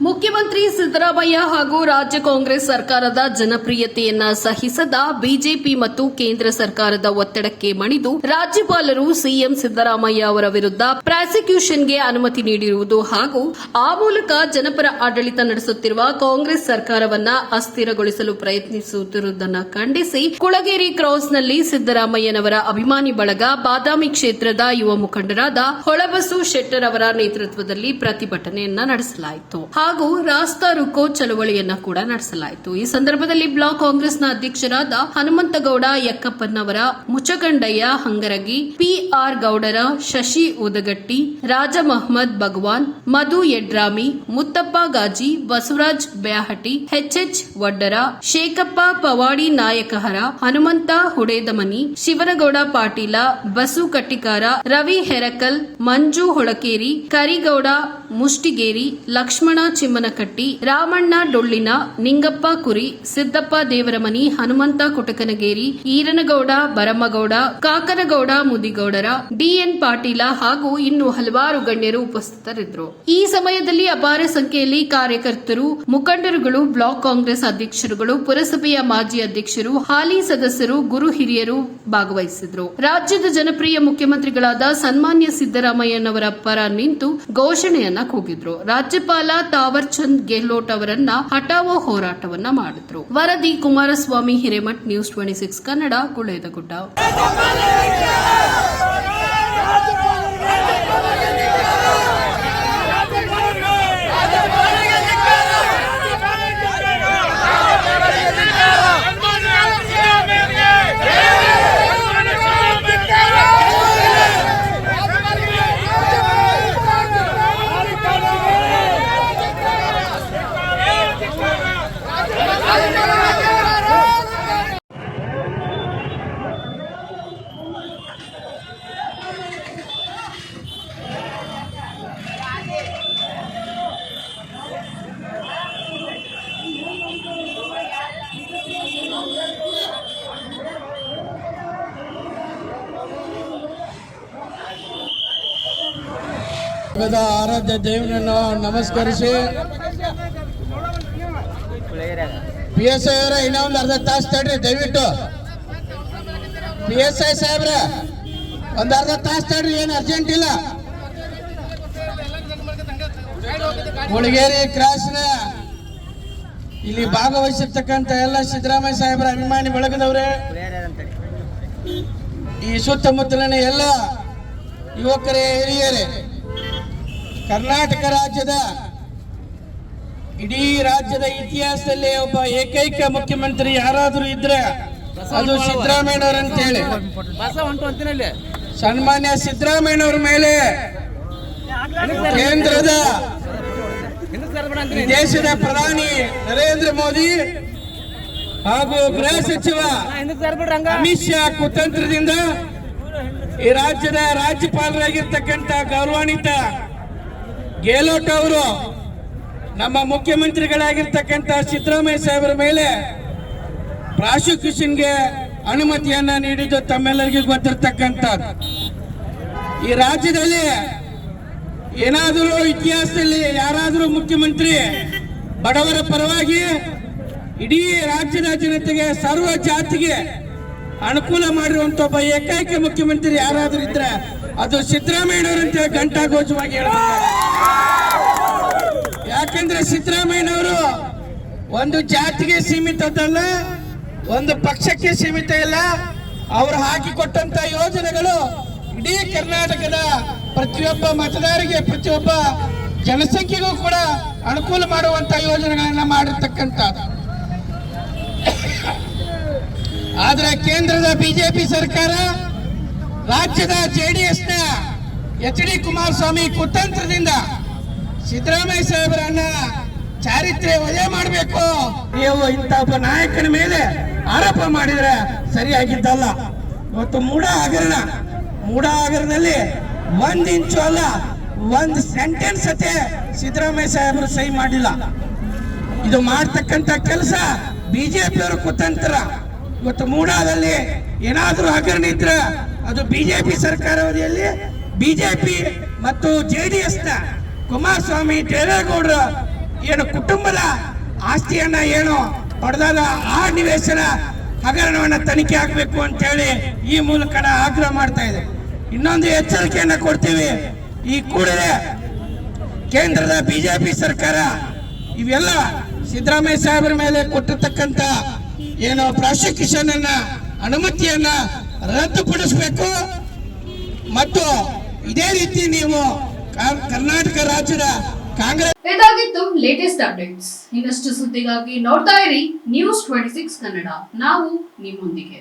ಮುಖ್ಯಮಂತ್ರಿ ಸಿದ್ದರಾಮಯ್ಯ ಹಾಗೂ ರಾಜ್ಯ ಕಾಂಗ್ರೆಸ್ ಸರ್ಕಾರದ ಜನಪ್ರಿಯತೆಯನ್ನ ಸಹಿಸದ ಬಿಜೆಪಿ ಮತ್ತು ಕೇಂದ್ರ ಸರ್ಕಾರದ ಒತ್ತಡಕ್ಕೆ ಮಣಿದು ರಾಜ್ಯಪಾಲರು ಸಿಎಂ ಸಿದ್ದರಾಮಯ್ಯ ಅವರ ವಿರುದ್ಧ ಪ್ರಾಸಿಕ್ಯೂಷನ್ಗೆ ಅನುಮತಿ ನೀಡಿರುವುದು ಹಾಗೂ ಆ ಮೂಲಕ ಜನಪರ ಆಡಳಿತ ನಡೆಸುತ್ತಿರುವ ಕಾಂಗ್ರೆಸ್ ಸರ್ಕಾರವನ್ನ ಅಸ್ಥಿರಗೊಳಿಸಲು ಪ್ರಯತ್ನಿಸುತ್ತಿರುವುದನ್ನು ಖಂಡಿಸಿ ಕುಳಗೇರಿ ಕ್ರಾಸ್ನಲ್ಲಿ ಸಿದ್ದರಾಮಯ್ಯನವರ ಅಭಿಮಾನಿ ಬಳಗ ಬಾದಾಮಿ ಕ್ಷೇತ್ರದ ಯುವ ಮುಖಂಡರಾದ ಹೊಳಬಸು ಶೆಟ್ಟರ್ ಅವರ ನೇತೃತ್ವದಲ್ಲಿ ಪ್ರತಿಭಟನೆಯನ್ನ ನಡೆಸಲಾಯಿತು. ಹಾಗೂ ರಾಸ್ತಾ ರುಕೋ ಚಳವಳಿಯನ್ನ ಕೂಡ ನಡೆಸಲಾಯಿತು. ಈ ಸಂದರ್ಭದಲ್ಲಿ ಬ್ಲಾಕ್ ಕಾಂಗ್ರೆಸ್ನ ಅಧ್ಯಕ್ಷರಾದ Hanumanthagowda ಯಕ್ಕಪ್ಪನವರ Muchagandayya Hangaragi, PR Gowdar Shashi Udagatti Raja Mohammed Bhagwan, Madhu Yadrami Muttappa Gaji, Basavaraj Byahatti, HH Waddar, Shekhappa Pawadi Nayakahara, Hanumanta Hudedamani, Shivanagowda Patil, Basu Kattikar, Ravi Herakal, Manju Holakeri, Karigowda Mushtigeri, Lakshmana Chimmanakatti Ramanna Dollina, Ningappa Kuri, Siddappa Devaramani, Hanumantha Kutakanageri, Iranagouda Baramagouda Kakanagouda Mudigoudar, D N Patil ಹಾಗೂ ಇನ್ನು ಹಲವಾರು ಗಣ್ಯರು ಉಪಸ್ಥಿತರಿದ್ದರು. ಈ ಸಮಯದಲ್ಲಿ ಅಪಾರ ಸಂಖ್ಯೆಯಲ್ಲಿ ಕಾರ್ಯಕರ್ತರು, ಮುಖಂಡರುಗಳು, ಬ್ಲಾಕ್ ಕಾಂಗ್ರೆಸ್ ಅಧ್ಯಕ್ಷರುಗಳು, ಪುರಸಭೆಯ ಮಾಜಿ ಅಧ್ಯಕ್ಷರು, ಹಾಲಿ ಸದಸ್ಯರು, ಗುರು ಹಿರಿಯರು ಭಾಗವಹಿಸಿದ್ರು ರಾಜ್ಯದ ಜನಪ್ರಿಯ ಮುಖ್ಯಮಂತ್ರಿಗಳಾದ ಸನ್ಮಾನ್ಯ ಸಿದ್ದರಾಮಯ್ಯನವರ ಪರ ನಿಂತು ಘೋಷಣೆಯನ್ನ ಕೂಗಿದ್ರು. ರಾಜ್ಯಪಾಲ ತಾವರ್ ಚಂದ್ ಗೆಹ್ಲೋಟ್ ಅವರನ್ನ ಹಠಾವೋ ಹೋರಾಟವನ್ನ ಮಾಡಿದ್ರು. ವರದಿ Kumaraswamy Hiremath news twenty six Kannada, Guledagudda. ಆರಾಧ್ಯ ದೇವನನ್ನು ನಮಸ್ಕರಿಸಿ. ಪಿ ಎಸ್ ಐ ಅವರ ಇನ್ನೊಂದು ಅರ್ಧ ತಾಸು ತಡ್ರಿ, ದಯವಿಟ್ಟು. ಪಿ ಎಸ್ ಐ ಸಾಹೇಬ್ರ, ಒಂದು ಅರ್ಧ ತಾಸು ತಡ್ರಿ, ಏನು ಅರ್ಜೆಂಟ್ ಇಲ್ಲ. ಹುಳಗೇರಿ ಕ್ರಾಸ್ನ ಇಲ್ಲಿ ಭಾಗವಹಿಸಿರ್ತಕ್ಕಂಥ ಎಲ್ಲ ಸಿದ್ದರಾಮಯ್ಯ ಸಾಹೇಬ್ರ ಅಭಿಮಾನಿ ಬಳಗದವ್ರೆ, ಈ ಸುತ್ತಮುತ್ತಲಿನ ಎಲ್ಲ ಯುವಕರೇ, ಹಿರಿಯರೇ ಕರ್ನಾಟಕ ರಾಜ್ಯದ ಇಡೀ ರಾಜ್ಯದ ಇತಿಹಾಸದಲ್ಲಿ ಒಬ್ಬ ಏಕೈಕ ಮುಖ್ಯಮಂತ್ರಿ ಯಾರಾದರೂ ಇದ್ರೆ ಅದು ಸಿದ್ದರಾಮಯ್ಯನವ್ರ ಅಂತ ಹೇಳಿ. ಸನ್ಮಾನ್ಯ ಸಿದ್ದರಾಮಯ್ಯನವರ ಮೇಲೆ ಕೇಂದ್ರದ ದೇಶದ ಪ್ರಧಾನಿ ನರೇಂದ್ರ ಮೋದಿ ಹಾಗೂ ಗೃಹ ಸಚಿವ ಅಮಿತ್ ಶಾ ಕುತಂತ್ರದಿಂದ ಈ ರಾಜ್ಯದ ರಾಜ್ಯಪಾಲರಾಗಿರ್ತಕ್ಕಂಥ ಗೌರವಾನ್ವಿತ ಗೆಹ್ಲೋಟ್ ಅವರು ನಮ್ಮ ಮುಖ್ಯಮಂತ್ರಿಗಳಾಗಿರ್ತಕ್ಕಂಥ ಸಿದ್ದರಾಮಯ್ಯ ಸಾಹೇಬರ ಮೇಲೆ ಪ್ರಾಸಿಕ್ಯೂಷನ್ಗೆ ಅನುಮತಿಯನ್ನ ನೀಡಿದ್ದು ತಮ್ಮೆಲ್ಲರಿಗೂ ಗೊತ್ತಿರ್ತಕ್ಕಂಥದ್ದು. ಈ ರಾಜ್ಯದಲ್ಲಿ ಏನಾದರೂ ಇತಿಹಾಸದಲ್ಲಿ ಯಾರಾದರೂ ಮುಖ್ಯಮಂತ್ರಿ ಬಡವರ ಪರವಾಗಿ ಇಡೀ ರಾಜ್ಯದ ಜನತೆಗೆ ಸರ್ವ ಜಾತಿಗೆ ಅನುಕೂಲ ಮಾಡಿರುವಂತ ಒಬ್ಬ ಏಕೈಕ ಮುಖ್ಯಮಂತ್ರಿ ಯಾರಾದರೂ ಇದ್ರೆ ಅದು ಸಿದ್ದರಾಮಯ್ಯನವರಂತೆ ಘಂಟಾಘೋಷವಾಗಿ ಹೇಳ್ತಾರೆ. ಯಾಕಂದ್ರೆ ಸಿದ್ದರಾಮಯ್ಯನವರು ಒಂದು ಜಾತಿಗೆ ಸೀಮಿತದ್ದಲ್ಲ, ಒಂದು ಪಕ್ಷಕ್ಕೆ ಸೀಮಿತ ಇಲ್ಲ. ಅವರು ಹಾಕಿಕೊಟ್ಟಂತ ಯೋಜನೆಗಳು ಇಡೀ ಕರ್ನಾಟಕದ ಪ್ರತಿಯೊಬ್ಬ ಮತದಾರರಿಗೆ, ಪ್ರತಿಯೊಬ್ಬ ಜನಸಂಖ್ಯೆಗೂ ಕೂಡ ಅನುಕೂಲ ಮಾಡುವಂತ ಯೋಜನೆಗಳನ್ನ ಮಾಡಿರ್ತಕ್ಕಂತ ಆದ್ರೆ ಕೇಂದ್ರದ ಬಿಜೆಪಿ ಸರ್ಕಾರ ರಾಜ್ಯದ ಜೆಡಿಎಸ್ನ ಎಚ್ ಡಿ ಕುಮಾರಸ್ವಾಮಿ ಕುತಂತ್ರದಿಂದ ಸಿದ್ದರಾಮಯ್ಯ ಸಾಹೇಬರನ್ನ ಚಾರಿತ್ರ್ಯ ವಜೆ ಮಾಡಬೇಕು. ನೀವು ಇಂಥ ಒಬ್ಬ ನಾಯಕನ ಮೇಲೆ ಆರೋಪ ಮಾಡಿದ್ರೆ ಸರಿಯಾಗಿದ್ದಲ್ಲ. ಇವತ್ತು ಮೂಡ ಹಗರಣ ಮೂಡ ಹಗರಣದಲ್ಲಿ ಒಂದ್ ಇಂಚು ಅಲ್ಲ, ಒಂದ್ ಸೆಂಟೆನ್ಸ್ ಅತ್ತೆ ಸಿದ್ದರಾಮಯ್ಯ ಸಾಹೇಬರು ಸಹಿ ಮಾಡಿಲ್ಲ. ಇದು ಮಾಡ್ತಕ್ಕಂತ ಕೆಲಸ ಬಿಜೆಪಿಯವರು ಕುತಂತ್ರ. ಇವತ್ತು ಮೂಡಾದಲ್ಲಿ ಏನಾದರೂ ಹಗರಣ ಇದ್ರೆ ಅದು ಬಿಜೆಪಿ ಸರ್ಕಾರ ಅವಧಿಯಲ್ಲಿ. ಬಿಜೆಪಿ ಮತ್ತು ಜೆ ಡಿ ಎಸ್ನ ಕುಮಾರಸ್ವಾಮಿ ದೇವೇಗೌಡರ ಏನು ಕುಟುಂಬದ ಆಸ್ತಿಯನ್ನ ಏನು ಪಡೆದಾದ ಆ ನಿವೇಶನ ಹಗರಣವನ್ನ ತನಿಖೆ ಆಗಬೇಕು ಅಂತ ಹೇಳಿ ಈ ಮೂಲಕ ಆಗ್ರಹ ಮಾಡ್ತಾ ಇದೆ ಇನ್ನೊಂದು ಎಚ್ಚರಿಕೆಯನ್ನ ಕೊಡ್ತೀವಿ. ಈ ಕೂಡಲೇ ಕೇಂದ್ರದ ಬಿಜೆಪಿ ಸರ್ಕಾರ ಇವೆಲ್ಲ ಸಿದ್ದರಾಮಯ್ಯ ಸಾಹೇಬರ ಮೇಲೆ ಕೊಟ್ಟಿರ್ತಕ್ಕಂಥ ಏನು ಪ್ರಾಸಿಕ್ಯೂಷನ್ ಅನ್ನ ಅನುಮತಿಯನ್ನ ರದ್ದುಪಡಿಸಬೇಕು. ಮತ್ತು ಇದೇ ರೀತಿ ನೀವು ಕರ್ನಾಟಕ ರಾಜ್ಯದ ಕಾಂಗ್ರೆಸ್ ಇದಾಗಿತ್ತು ಲೇಟೆಸ್ಟ್ ಅಪ್ಡೇಟ್ಸ್ ಇನ್ನಷ್ಟು ಸುದ್ದಿಗಾಗಿ ನೋಡ್ತಾ ಇರಿ ನ್ಯೂಸ್ ಟ್ವೆಂಟಿ ಸಿಕ್ಸ್ ಕನ್ನಡ. ನಾವು ನಿಮ್ಮೊಂದಿಗೆ.